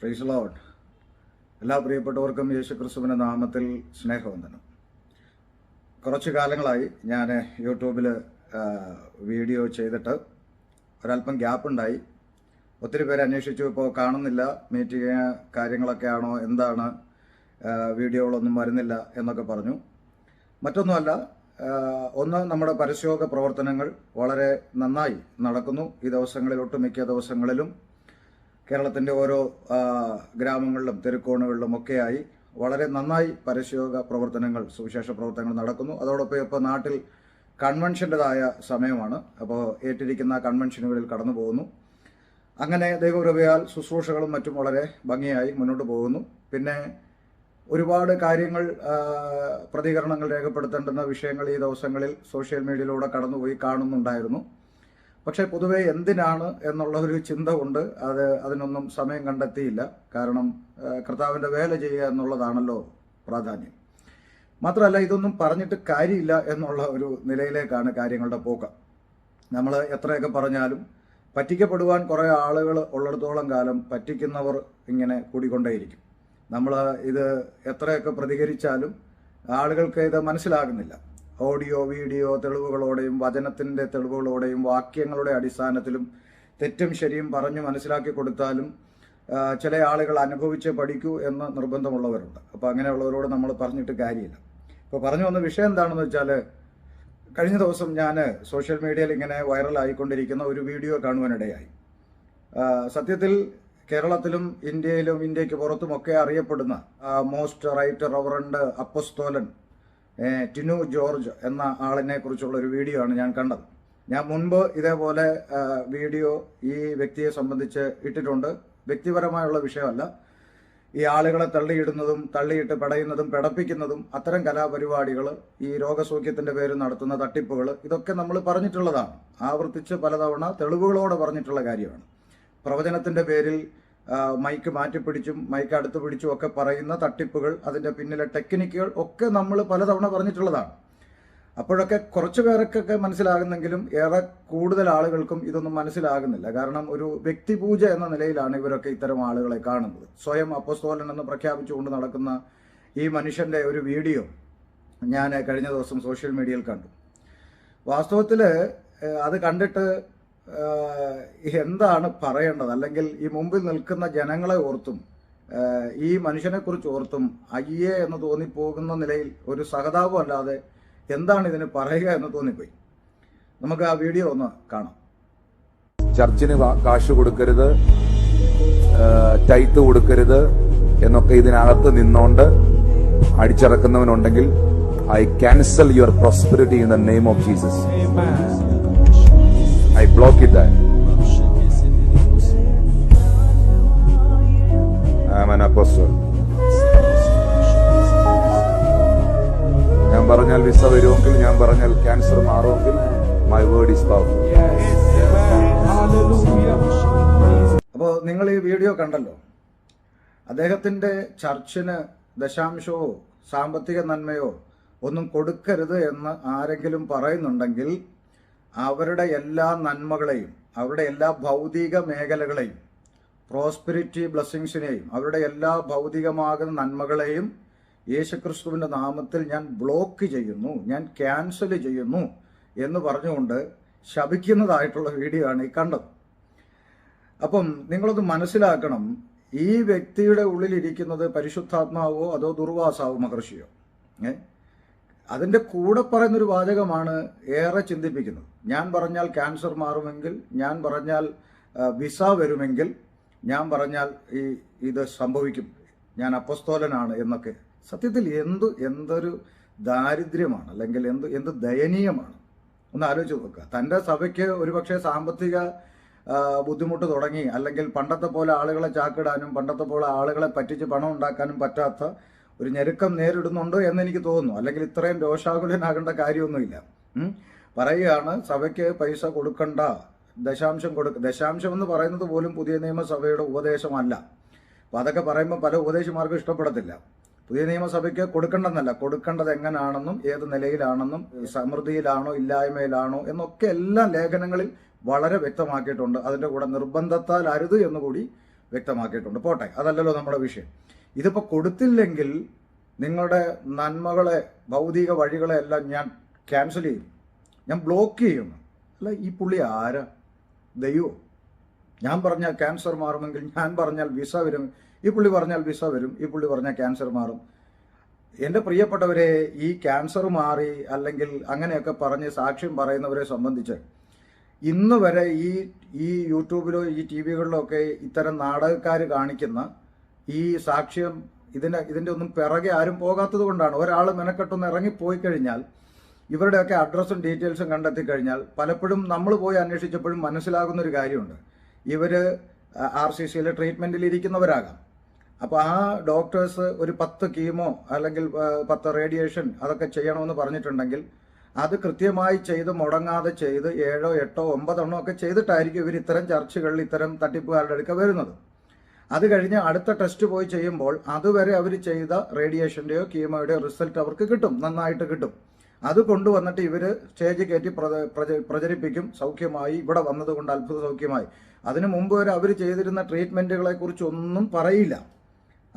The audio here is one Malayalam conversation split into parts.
പ്രൈസ് ലോഡ് എല്ലാ പ്രിയപ്പെട്ടവർക്കും യേശു ക്രിസ്തുവിന്റെ നാമത്തിൽ സ്നേഹവന്ദനം. കുറച്ച് കാലങ്ങളായി ഞാൻ യൂട്യൂബിൽ വീഡിയോ ചെയ്തിട്ട് ഒരല്പം ഗ്യാപ്പുണ്ടായി ഒത്തിരി പേര് അന്വേഷിച്ചു ഇപ്പോൾ കാണുന്നില്ല മീറ്റിംഗ് കാര്യങ്ങളൊക്കെ ആണോ എന്താണ് വീഡിയോകളൊന്നും വരുന്നില്ല എന്നൊക്കെ പറഞ്ഞു. മറ്റൊന്നുമല്ല ഒന്ന് നമ്മുടെ പരസ്യോഗ പ്രവർത്തനങ്ങൾ വളരെ നന്നായി നടക്കുന്നു. ഈ ദിവസങ്ങളിൽ ഒട്ടുമിക്ക ദിവസങ്ങളിലും കേരളത്തിന്റെ ഓരോ ഗ്രാമങ്ങളിലും തെരുക്കോണുകളിലും ഒക്കെയായി വളരെ നന്നായി പരസ്യോഗ പ്രവർത്തനങ്ങൾ സുവിശേഷ പ്രവർത്തനങ്ങൾ നടക്കുന്നു. അതോടൊപ്പം ഇപ്പോൾ നാട്ടിൽ കൺവെൻഷന്റെതായ സമയമാണ്. അപ്പോൾ ഏറ്റിരിക്കുന്ന കൺവെൻഷനുകളിൽ കടന്നു പോകുന്നു. അങ്ങനെ ദൈവകൃപയാൽ ശുശ്രൂഷകളും മറ്റും വളരെ ഭംഗിയായി മുന്നോട്ട് പോകുന്നു. പിന്നെ ഒരുപാട് കാര്യങ്ങൾ പ്രതികരണങ്ങൾ രേഖപ്പെടുത്തേണ്ടുന്ന വിഷയങ്ങൾ ഈ ദിവസങ്ങളിൽ സോഷ്യൽ മീഡിയയിലൂടെ കടന്നുപോയി കാണുന്നുണ്ടായിരുന്നു. പക്ഷേ പൊതുവെ എന്തിനാണ് എന്നുള്ള ഒരു ചിന്ത കൊണ്ട് അത് അതിനൊന്നും സമയം കണ്ടെത്തിയില്ല. കാരണം കർത്താവിന്റെ വേല ചെയ്യുക എന്നുള്ളതാണല്ലോ പ്രാധാന്യം. മാത്രമല്ല ഇതൊന്നും പറഞ്ഞിട്ട് കാര്യമില്ല എന്നുള്ള ഒരു നിലയിലേക്കാണ് കാര്യങ്ങളുടെ പോക്ക്. നമ്മൾ എത്രയൊക്കെ പറഞ്ഞാലും പറ്റിക്കപ്പെടുവാൻ കുറേ ആളുകൾ ഉള്ളിടത്തോളം കാലം പറ്റിക്കുന്നവർ ഇങ്ങനെ കൂടിക്കൊണ്ടേയിരിക്കും. നമ്മൾ ഇത് എത്രയൊക്കെ പ്രതികരിച്ചാലും ആളുകൾക്ക് ഇത് മനസ്സിലാകുന്നില്ല. ഓഡിയോ വീഡിയോ തെളിവുകളോടെയും വചനത്തിന്റെ തെളിവുകളോടെയും വാക്യങ്ങളുടെ അടിസ്ഥാനത്തിലും തെറ്റും ശരിയും പറഞ്ഞു മനസ്സിലാക്കി കൊടുത്താലും ചില ആളുകൾ അനുഭവിച്ച് പഠിക്കൂ എന്ന് നിർബന്ധമുള്ളവരുണ്ട്. അപ്പോൾ അങ്ങനെയുള്ളവരോട് നമ്മൾ പറഞ്ഞിട്ട് കാര്യമില്ല. ഇപ്പോൾ പറഞ്ഞു വന്ന വിഷയം എന്താണെന്ന് വെച്ചാൽ കഴിഞ്ഞ ദിവസം ഞാൻ സോഷ്യൽ മീഡിയയിൽ ഇങ്ങനെ വൈറലായിക്കൊണ്ടിരിക്കുന്ന ഒരു വീഡിയോ കാണുവാനിടയായി. സത്യത്തിൽ കേരളത്തിലും ഇന്ത്യയിലും ഇന്ത്യയ്ക്ക് പുറത്തുമൊക്കെ അറിയപ്പെടുന്ന മോസ്റ്റ് റൈറ്റ് റവറണ്ട് അപ്പസ്തോലൻ ടിനു ജോർജ് എന്ന ആളിനെ കുറിച്ചുള്ള ഒരു വീഡിയോ ആണ് ഞാൻ കണ്ടത്. ഞാൻ മുൻപ് ഇതേപോലെ വീഡിയോ ഈ വ്യക്തിയെ സംബന്ധിച്ച് ഇട്ടിട്ടുണ്ട്. വ്യക്തിപരമായുള്ള വിഷയമല്ല. ഈ ആളുകളെ തള്ളിയിടുന്നതും തള്ളിയിട്ട് പടയുന്നതും പെടപ്പിക്കുന്നതും അത്തരം കലാപരിപാടികൾ ഈ രോഗസൗഖ്യത്തിന്റെ പേര് നടത്തുന്ന തട്ടിപ്പുകൾ ഇതൊക്കെ നമ്മൾ പറഞ്ഞിട്ടുള്ളതാണ്. ആവർത്തിച്ച് പലതവണ തെളിവുകളോടെ പറഞ്ഞിട്ടുള്ള കാര്യമാണ്. പ്രവചനത്തിന്റെ പേരിൽ മൈക്ക് മാറ്റിപ്പിടിച്ചും മൈക്ക് അടുത്ത് പിടിച്ചും ഒക്കെ പറയുന്ന തട്ടിപ്പുകൾ അതിന്റെ പിന്നിലെ ടെക്നിക്കുകൾ ഒക്കെ നമ്മൾ പലതവണ പറഞ്ഞിട്ടുള്ളതാണ്. അപ്പോഴൊക്കെ കുറച്ചു പേർക്കൊക്കെ മനസ്സിലാകുന്നെങ്കിലും ഏറെ കൂടുതൽ ആളുകൾക്കും ഇതൊന്നും മനസ്സിലാകുന്നില്ല. കാരണം ഒരു വ്യക്തിപൂജ എന്ന നിലയിലാണ് ഇവരൊക്കെ ഇത്തരം ആളുകളെ കാണുന്നത്. സ്വയം അപ്പസ്തോലൻ എന്ന് പ്രഖ്യാപിച്ചുകൊണ്ട് നടക്കുന്ന ഈ മനുഷ്യന്റെ ഒരു വീഡിയോ ഞാൻ കഴിഞ്ഞ ദിവസം സോഷ്യൽ മീഡിയയിൽ കണ്ടു. വാസ്തവത്തിൽ അത് കണ്ടിട്ട് എന്താണ് പറയേണ്ടത്? അല്ലെങ്കിൽ ഈ മുമ്പിൽ നിൽക്കുന്ന ജനങ്ങളെ ഓർത്തും ഈ മനുഷ്യനെ കുറിച്ച് ഓർത്തും അയ്യേ എന്ന് തോന്നിപ്പോകുന്ന നിലയിൽ ഒരു സഹതാപം അല്ലാതെ എന്താണ് ഇതിന് പറയുക എന്ന് തോന്നിപ്പോയി. നമുക്ക് ആ വീഡിയോ ഒന്ന് കാണാം. ചർച്ചിന് കാശ് കൊടുക്കരുത് ടൈറ്റ് ടൈത്ത് കൊടുക്കരുത് എന്നൊക്കെ ഇതിനകത്ത് നിന്നോണ്ട് അടിച്ചിറക്കുന്നവനുണ്ടെങ്കിൽ I cancel your prosperity in the name of Jesus it amen apostle ഞാൻ പറഞ്ഞാൽ വിസ വരുമെങ്കിൽ ഞാൻ പറഞ്ഞാൽ ക്യാൻസർ മാറുമെങ്കിൽ മൈ വേർഡ് ഇസ് പവർഫുൾ അപ്പോൾ നിങ്ങൾ ഈ വീഡിയോ കണ്ടല്ലോ. അദ്ദേഹത്തിന്റെ ചർച്ചിന് ദശാംശമോ സാമ്പത്തിക നന്മയോ ഒന്നും കൊടുക്കരുത് എന്ന് ആരെങ്കിലും പറയുന്നുണ്ടെങ്കിൽ അവരുടെ എല്ലാ നന്മകളെയും അവരുടെ എല്ലാ ഭൗതിക മേഖലകളെയും പ്രോസ്പെരിറ്റി ബ്ലെസ്സിങ്സിനെയും അവരുടെ എല്ലാ ഭൗതികമാകുന്ന നന്മകളെയും യേശുക്രിസ്തുവിന്റെ നാമത്തിൽ ഞാൻ ബ്ലോക്ക് ചെയ്യുന്നു ഞാൻ ക്യാൻസൽ ചെയ്യുന്നു എന്ന് പറഞ്ഞുകൊണ്ട് ശപിക്കുന്നതായിട്ടുള്ള വീഡിയോ ആണ് ഈ കണ്ടത്. അപ്പം നിങ്ങളത് മനസ്സിലാക്കണം ഈ വ്യക്തിയുടെ ഉള്ളിലിരിക്കുന്നത് പരിശുദ്ധാത്മാവോ അതോ ദുർവാസാവോ മഹർഷിയോ? ഏ? അതിന്റെ കൂടെ പറയുന്നൊരു വാചകമാണ് ഏറെ ചിന്തിപ്പിക്കുന്നത്. ഞാൻ പറഞ്ഞാൽ ക്യാൻസർ മാറുമെങ്കിൽ ഞാൻ പറഞ്ഞാൽ വിസ വരുമെങ്കിൽ ഞാൻ പറഞ്ഞാൽ ഈ ഇത് സംഭവിക്കും. ഞാൻ അപ്പസ്തോലനാണ് എന്നൊക്കെ. സത്യത്തിൽ എന്ത് എന്തൊരു ദാരിദ്ര്യമാണ് അല്ലെങ്കിൽ എന്ത് എന്ത് ദയനീയമാണ്? ഒന്ന് ആലോചിച്ച് നോക്കുക. തന്റെ സഭയ്ക്ക് ഒരുപക്ഷെ സാമ്പത്തിക ബുദ്ധിമുട്ട് തുടങ്ങി അല്ലെങ്കിൽ പണ്ടത്തെ പോലെ ആളുകളെ ചാക്കിടാനും പണ്ടത്തെ പോലെ ആളുകളെ പറ്റിച്ച് പണം ഉണ്ടാക്കാനും പറ്റാത്ത ഒരു ഞെരുക്കം നേരിടുന്നുണ്ട് എന്ന് എനിക്ക് തോന്നുന്നു. അല്ലെങ്കിൽ ഇത്രയും രോഷാകുലനാകേണ്ട കാര്യമൊന്നുമില്ല. പറയുകയാണ് സഭയ്ക്ക് പൈസ കൊടുക്കണ്ട. ദശാംശം കൊടുക്ക ദശാംശം എന്ന് പറയുന്നത് പോലും പുതിയ നിയമസഭയുടെ ഉപദേശമല്ല. അപ്പോൾ അതൊക്കെ പറയുമ്പോൾ പല ഉപദേശിമാർക്കും ഇഷ്ടപ്പെടത്തില്ല. പുതിയ നിയമസഭയ്ക്ക് കൊടുക്കേണ്ടെന്നല്ല. കൊടുക്കേണ്ടത് എങ്ങനെയാണെന്നും ഏത് നിലയിലാണെന്നും സമൃദ്ധിയിലാണോ ഇല്ലായ്മയിലാണോ എന്നൊക്കെ എല്ലാ ലേഖനങ്ങളിൽ വളരെ വ്യക്തമാക്കിയിട്ടുണ്ട്. അതിന്റെ കൂടെ നിർബന്ധത്താൽ അരുത് എന്നുകൂടി വ്യക്തമാക്കിയിട്ടുണ്ട്. പോട്ടെ അതല്ലല്ലോ നമ്മുടെ വിഷയം. ഇതിപ്പോൾ കൊടുത്തില്ലെങ്കിൽ നിങ്ങളുടെ നന്മകളെ ഭൗതിക വഴികളെ എല്ലാം ഞാൻ ക്യാൻസൽ ചെയ്യും. ഞാൻ ബ്ലോക്ക് ചെയ്യും അല്ല ഈ പുള്ളി ആരാ? ദൈവം. ഞാൻ പറഞ്ഞാൽ ക്യാൻസർ മാറുമെങ്കിൽ ഞാൻ പറഞ്ഞാൽ വിസ വരും. ഈ പുള്ളി പറഞ്ഞാൽ വിസ വരും. ഈ പുള്ളി പറഞ്ഞാൽ ക്യാൻസർ മാറും. എന്റെ പ്രിയപ്പെട്ടവരെ ഈ ക്യാൻസർ മാറി അല്ലെങ്കിൽ അങ്ങനെയൊക്കെ പറഞ്ഞ് സാക്ഷ്യം പറയുന്നവരെ സംബന്ധിച്ച് ഇന്ന് വരെ ഈ ഈ യൂട്യൂബിലോ ഈ ടി വികളിലോ ഒക്കെ ഇത്തരം നാടകക്കാർ കാണിക്കുന്ന ഈ സാക്ഷ്യം ഇതിന് ഇതിന്റെ ഒന്നും പിറകെ ആരും പോകാത്തത് കൊണ്ടാണ്. ഒരാൾ മെനക്കെട്ടൊന്ന് ഇറങ്ങിപ്പോയി കഴിഞ്ഞാൽ ഇവരുടെയൊക്കെ അഡ്രസ്സും ഡീറ്റെയിൽസും കണ്ടെത്തി കഴിഞ്ഞാൽ പലപ്പോഴും നമ്മൾ പോയി അന്വേഷിച്ചപ്പോഴും മനസ്സിലാകുന്ന ഒരു കാര്യമുണ്ട് ഇവർ ആർ സി സിയിലെ ട്രീറ്റ്മെന്റിൽ ഇരിക്കുന്നവരാകാം. അപ്പോൾ ആ ഡോക്ടേഴ്സ് ഒരു പത്ത് കീമോ അല്ലെങ്കിൽ പത്ത് റേഡിയേഷൻ അതൊക്കെ ചെയ്യണമെന്ന് പറഞ്ഞിട്ടുണ്ടെങ്കിൽ അത് കൃത്യമായി ചെയ്ത് മുടങ്ങാതെ ചെയ്ത് ഏഴോ എട്ടോ ഒമ്പതെണ്ണോ ഒക്കെ ചെയ്തിട്ടായിരിക്കും ഇവർ ഇത്തരം ചർച്ചകളിൽ ഇത്തരം തട്ടിപ്പുകാരുടെ അടുക്ക വരുന്നത്. അത് കഴിഞ്ഞ് അടുത്ത ടെസ്റ്റ് പോയി ചെയ്യുമ്പോൾ അതുവരെ അവർ ചെയ്ത റേഡിയേഷന്റെയോ കീമോയുടെയോ റിസൾട്ട് അവർക്ക് കിട്ടും നന്നായിട്ട് കിട്ടും. അത് കൊണ്ടുവന്നിട്ട് ഇവർ സ്റ്റേജ് കയറ്റി പ്രച- പ്രച- പ്രചരിപ്പിക്കും. സൗഖ്യമായി. ഇവിടെ വന്നതുകൊണ്ട് അത്ഭുത സൗഖ്യമായി. അതിനു മുമ്പ് വരെ അവർ ചെയ്തിരുന്ന ട്രീറ്റ്മെന്റുകളെ കുറിച്ച് ഒന്നും പറയില്ല.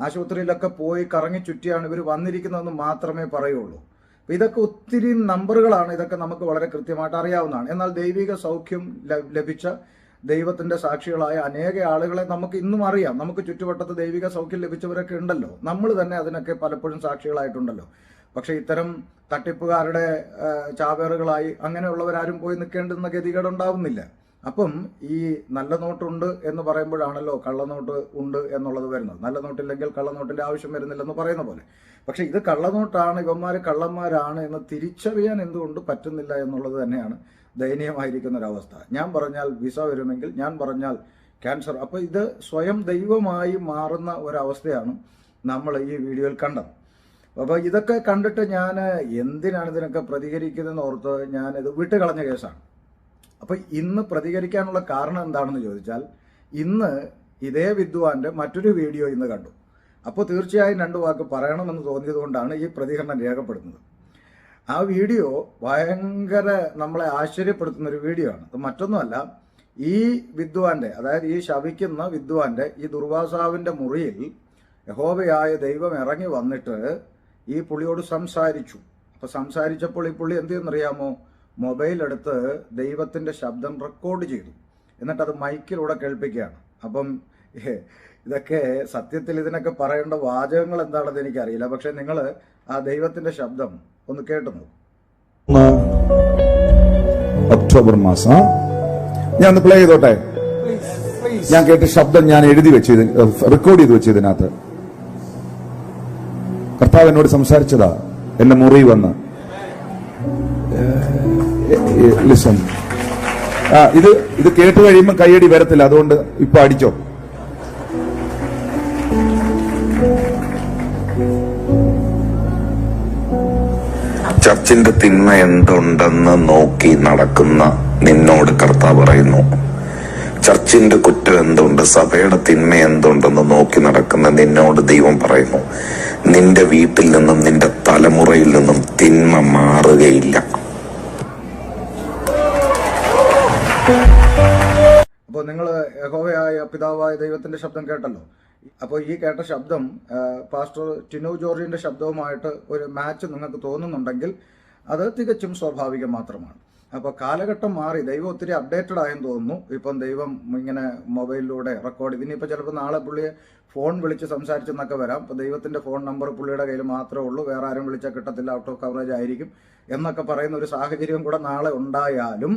ആശുപത്രിയിലൊക്കെ പോയി കറങ്ങി ചുറ്റിയാണ് ഇവർ വന്നിരിക്കുന്നതെന്ന് മാത്രമേ പറയുള്ളൂ. ഇതൊക്കെ ഒത്തിരി നമ്പറുകളാണ് ഇതൊക്കെ നമുക്ക് വളരെ കൃത്യമായിട്ട് അറിയാവുന്നതാണ്. എന്നാൽ ദൈവിക സൗഖ്യം ലഭിച്ച ദൈവത്തിന്റെ സാക്ഷികളായ അനേക ആളുകളെ നമുക്ക് ഇന്നും അറിയാം. നമുക്ക് ചുറ്റുവട്ടത്ത് ദൈവിക സൗഖ്യം ലഭിച്ചവരൊക്കെ ഉണ്ടല്ലോ. നമ്മൾ തന്നെ അതിനൊക്കെ പലപ്പോഴും സാക്ഷികളായിട്ടുണ്ടല്ലോ. പക്ഷെ ഇത്തരം തട്ടിപ്പുകാരുടെ ചാവേറുകളായി അങ്ങനെയുള്ളവരാരും പോയി നിൽക്കേണ്ടുന്ന ഗതികേടുണ്ടാവുന്നില്ല. അപ്പം ഈ നല്ല നോട്ടുണ്ട് എന്ന് പറയുമ്പോഴാണല്ലോ കള്ളനോട്ട് ഉണ്ട് എന്നുള്ളത് വരുന്നത്. നല്ല നോട്ടില്ലെങ്കിൽ കള്ളനോട്ടിന്റെ ആവശ്യം വരുന്നില്ലെന്ന് പറയുന്ന പോലെ. പക്ഷെ ഇത് കള്ളനോട്ടാണ് ഇവന്മാർ കള്ളന്മാരാണ് എന്ന് തിരിച്ചറിയാൻ എന്തുകൊണ്ട് പറ്റുന്നില്ല എന്നുള്ളത് തന്നെയാണ് ദയനീയമായിരിക്കുന്ന ഒരവസ്ഥ. ഞാൻ പറഞ്ഞാൽ വിസ വരുമെങ്കിൽ ഞാൻ പറഞ്ഞാൽ ക്യാൻസർ. അപ്പൊ ഇത് സ്വയം ദൈവമായി മാറുന്ന ഒരവസ്ഥയാണ് നമ്മൾ ഈ വീഡിയോയിൽ കണ്ടത്. അപ്പോൾ ഇതൊക്കെ കണ്ടിട്ട് ഞാൻ എന്തിനാണ് ഇതിനൊക്കെ പ്രതികരിക്കുന്നതെന്ന് ഓർത്ത് ഞാൻ ഇത് വിട്ടുകളഞ്ഞ കേസാണ്. അപ്പൊ ഇന്ന് പ്രതികരിക്കാനുള്ള കാരണം എന്താണെന്ന് ചോദിച്ചാൽ ഇന്ന് ഇതേ വിദ്വാന്റെ മറ്റൊരു വീഡിയോ ഇന്ന് കണ്ടു. അപ്പോൾ തീർച്ചയായും രണ്ട് വാക്ക് പറയണമെന്ന് തോന്നിയതുകൊണ്ടാണ് ഈ പ്രതികരണം രേഖപ്പെടുത്തുന്നത്. ആ വീഡിയോ ഭയങ്കര നമ്മളെ ആശ്ചര്യപ്പെടുത്തുന്ന ഒരു വീഡിയോ ആണ്. അത് മറ്റൊന്നുമല്ല ഈ വിദ്വാന്റെ അതായത് ഈ ശവിക്കുന്ന വിദ്വാന്റെ ഈ ദുർവാസാവിന്റെ മുറിയിൽ യഹോബയായ ദൈവം ഇറങ്ങി വന്നിട്ട് ഈ പുള്ളിയോട് സംസാരിച്ചു. അപ്പൊ സംസാരിച്ചപ്പോൾ ഈ പുള്ളി എന്ത് ചെയ്യുന്നറിയാമോ മൊബൈൽ എടുത്ത് ദൈവത്തിന്റെ ശബ്ദം റെക്കോർഡ് ചെയ്തു. എന്നിട്ട് അത് മൈക്കിലൂടെ കേൾപ്പിക്കുകയാണ്. അപ്പം ഇതൊക്കെ സത്യത്തിൽ ഇതിനൊക്കെ പറയേണ്ട വാചകങ്ങൾ എന്താണെന്ന് എനിക്കറിയില്ല. പക്ഷെ നിങ്ങൾ ആ ദൈവത്തിന്റെ ശബ്ദം ഒന്ന് കേട്ടു ഒക്ടോബർ മാസം. ഞാൻ ഒന്ന് പ്ലേ ചെയ്തോട്ടെ? ഞാൻ കേട്ട ശബ്ദം ഞാൻ എഴുതി വെച്ചു റെക്കോർഡ് ചെയ്ത് വെച്ചു ഇതിനകത്ത്. കർത്താവ് എന്നോട് സംസാരിച്ചതാ. എന്റെ മുറി വന്ന്. ലിസൺ ആ ഇത് ഇത് കേട്ട് കഴിയുമ്പോൾ കൈയടി വരത്തില്ല. അതുകൊണ്ട് ഇപ്പൊ അടിച്ചോ. ചർച്ചിന്റെ തിന്മ എന്തുണ്ടെന്ന് നോക്കി നടക്കുന്ന നിന്നോട് കർത്താവ് പറയുന്നു. ചർച്ചിന്റെ കുറ്റം എന്തുണ്ട്? സഭയുടെ തിന്മ എന്തുണ്ടെന്ന് നോക്കി നടക്കുന്ന നിന്നോട് ദൈവം പറയുന്നു. നിന്റെ വീട്ടിൽ നിന്നും നിന്റെ തലമുറയിൽ നിന്നും തിന്മ മാറുകയില്ല. അപ്പോൾ നിങ്ങൾ യഹോവയായ പിതാവായ ദൈവത്തിന്റെ ശബ്ദം കേട്ടല്ലോ. അപ്പോൾ ഈ കേട്ട ശബ്ദം പാസ്റ്റർ ടിനു ജോർജിന്റെ ശബ്ദവുമായിട്ട് ഒരു മാച്ച് നിങ്ങൾക്ക് തോന്നുന്നുണ്ടെങ്കിൽ അത് തികച്ചും സ്വാഭാവികം മാത്രമാണ്. അപ്പോൾ കാലഘട്ടം മാറി ദൈവം ഒത്തിരി അപ്ഡേറ്റഡ് ആയെന്ന് തോന്നുന്നു. ഇപ്പം ദൈവം ഇങ്ങനെ മൊബൈലിലൂടെ റെക്കോർഡ് ഇതിനിപ്പോൾ ചിലപ്പോൾ നാളെ പുള്ളിയെ ഫോൺ വിളിച്ച് സംസാരിച്ചെന്നൊക്കെ വരാം. അപ്പോൾ ദൈവത്തിന്റെ ഫോൺ നമ്പർ പുള്ളിയുടെ കയ്യിൽ മാത്രമേ ഉള്ളൂ. വേറെ ആരും വിളിച്ചാൽ കിട്ടത്തില്ല. ഔട്ട് ഓഫ് കവറേജ് ആയിരിക്കും എന്നൊക്കെ പറയുന്ന ഒരു സാഹചര്യം കൂടെ നാളെ ഉണ്ടായാലും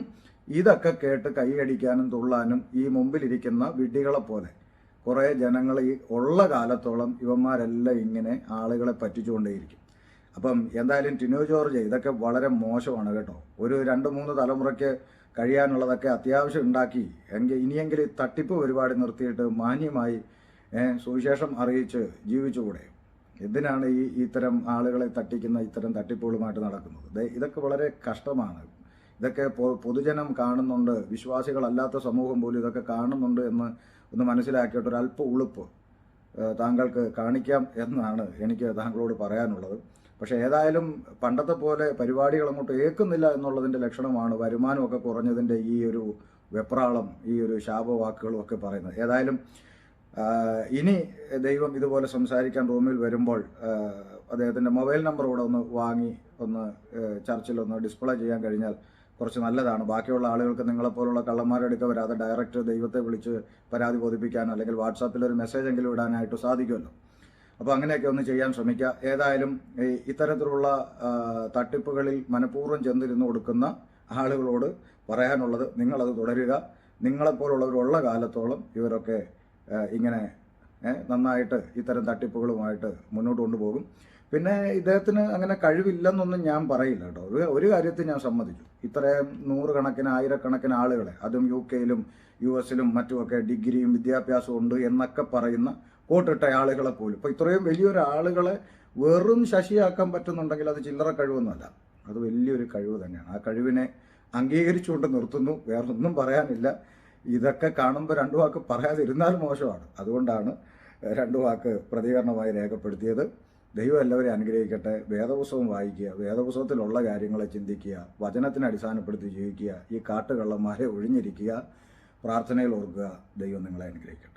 ഇതൊക്കെ കേട്ട് കൈയടിക്കാനും തുള്ളാനും ഈ മുമ്പിലിരിക്കുന്ന വിഡ്ഢികളെ പോലെ കുറേ ജനങ്ങൾ ഈ ഉള്ള കാലത്തോളം ഇവന്മാരെല്ലാം ഇങ്ങനെ ആളുകളെ പറ്റിച്ചുകൊണ്ടേയിരിക്കും. അപ്പം എന്തായാലും ടിനു ജോർജ് ഇതൊക്കെ വളരെ മോശമാണ് കേട്ടോ. ഒരു രണ്ട് മൂന്ന് തലമുറയ്ക്ക് കഴിയാനുള്ളതൊക്കെ അത്യാവശ്യം ഉണ്ടാക്കി. എങ്കിൽ ഇനിയെങ്കിലും തട്ടിപ്പ് പരിപാടി നിർത്തിയിട്ട് മാന്യമായി സുവിശേഷം അറിയിച്ച് ജീവിച്ചുകൂടെ? എന്തിനാണ് ഈ ഇത്തരം ആളുകളെ തട്ടിക്കുന്ന ഇത്തരം തട്ടിപ്പുകളുമായിട്ട് നടക്കുന്നത്? ഇതൊക്കെ വളരെ കഷ്ടമാണ്. ഇതൊക്കെ പൊതുജനം കാണുന്നുണ്ട്. വിശ്വാസികളല്ലാത്ത സമൂഹം പോലും ഇതൊക്കെ കാണുന്നുണ്ട് എന്ന് ഒന്ന് മനസ്സിലാക്കിയിട്ട് ഒരു അല്പ ഉളുപ്പ് താങ്കൾക്ക് കാണിക്കാം എന്നാണ് എനിക്ക് താങ്കളോട് പറയാനുള്ളത്. പക്ഷേ ഏതായാലും പണ്ടത്തെ പോലെ പരിപാടികൾ അങ്ങോട്ട് ഏക്കുന്നില്ല എന്നുള്ളതിന്റെ ലക്ഷണമാണ് വരുമാനമൊക്കെ കുറഞ്ഞതിന്റെ ഈ ഒരു വെപ്രാളം ഈ ഒരു ശാപവാക്കുകളും ഒക്കെ പറയുന്നത്. ഏതായാലും ഇനി ദൈവം ഇതുപോലെ സംസാരിക്കാൻ റൂമിൽ വരുമ്പോൾ അദ്ദേഹത്തിന്റെ മൊബൈൽ നമ്പർ കൂടെ ഒന്ന് വാങ്ങി ഒന്ന് ചർച്ചിൽ ഒന്ന് ഡിസ്പ്ലേ ചെയ്യാൻ കഴിഞ്ഞാൽ കുറച്ച് നല്ലതാണ്. ബാക്കിയുള്ള ആളുകൾക്ക് നിങ്ങളെപ്പോലുള്ള കള്ളന്മാരുടെ അടുക്ക വരാതെ ഡയറക്റ്റ് ദൈവത്തെ വിളിച്ച് പരാതി ബോധിപ്പിക്കാനോ അല്ലെങ്കിൽ വാട്സാപ്പിൽ ഒരു മെസ്സേജ് എങ്കിലും ഇടാനായിട്ട് സാധിക്കുമല്ലോ. അപ്പോൾ അങ്ങനെയൊക്കെ ഒന്ന് ചെയ്യാൻ ശ്രമിക്കുക. ഏതായാലും ഇത്തരത്തിലുള്ള തട്ടിപ്പുകളിൽ മനഃപൂർവം ചെന്നിരുന്ന് കൊടുക്കുന്ന ആളുകളോട് പറയാനുള്ളത് നിങ്ങളത് തുടരുക. നിങ്ങളെപ്പോലുള്ളവരുള്ള കാലത്തോളം ഇവരൊക്കെ ഇങ്ങനെ നന്നായിട്ട് ഇത്തരം തട്ടിപ്പുകളുമായിട്ട് മുന്നോട്ട് കൊണ്ടുപോകും. പിന്നെ ഇദ്ദേഹത്തിന് അങ്ങനെ കഴിവില്ലെന്നൊന്നും ഞാൻ പറയില്ല കേട്ടോ. ഒരു ഒരു കാര്യത്തിൽ ഞാൻ സമ്മതിച്ചു. ഇത്രയും നൂറുകണക്കിന് ആയിരക്കണക്കിന് ആളുകളെ അതും യു കെയിലും യു എസിലും മറ്റുമൊക്കെ ഡിഗ്രിയും വിദ്യാഭ്യാസവും ഉണ്ട് എന്നൊക്കെ പറയുന്ന കോട്ടിട്ട ആളുകളെ പോലും. ഇപ്പൊ ഇത്രയും വലിയൊരു ആളുകളെ വെറും ശശിയാക്കാൻ പറ്റുന്നുണ്ടെങ്കിൽ അത് ചില്ലറ കഴിവൊന്നുമല്ല. അത് വലിയൊരു കഴിവ് തന്നെയാണ്. ആ കഴിവിനെ അംഗീകരിച്ചുകൊണ്ട് നിർത്തുന്നു. വേറൊന്നും പറയാനില്ല. ഇതൊക്കെ കാണുമ്പോൾ രണ്ടു വാക്ക് പറയാതിരുന്നാൽ മോശമാണ്. അതുകൊണ്ടാണ് രണ്ടു വാക്ക് പ്രതികരണമായി രേഖപ്പെടുത്തിയത് ദൈവം എല്ലാവരെയും അനുഗ്രഹിക്കട്ടെ വേദപുസ്തകം വായിക്കുക വേദപുസ്തകത്തിലുള്ള കാര്യങ്ങളെ ചിന്തിക്കുക വചനത്തിനെ അടിസ്ഥാനപ്പെടുത്തി ജീവിക്കുക ഈ കാട്ടുകള്ളന്മാരെ ഒഴിഞ്ഞിരിക്കുക പ്രാർത്ഥനയിൽ ഓർക്കുക ദൈവം നിങ്ങളെ അനുഗ്രഹിക്കട്ടെ.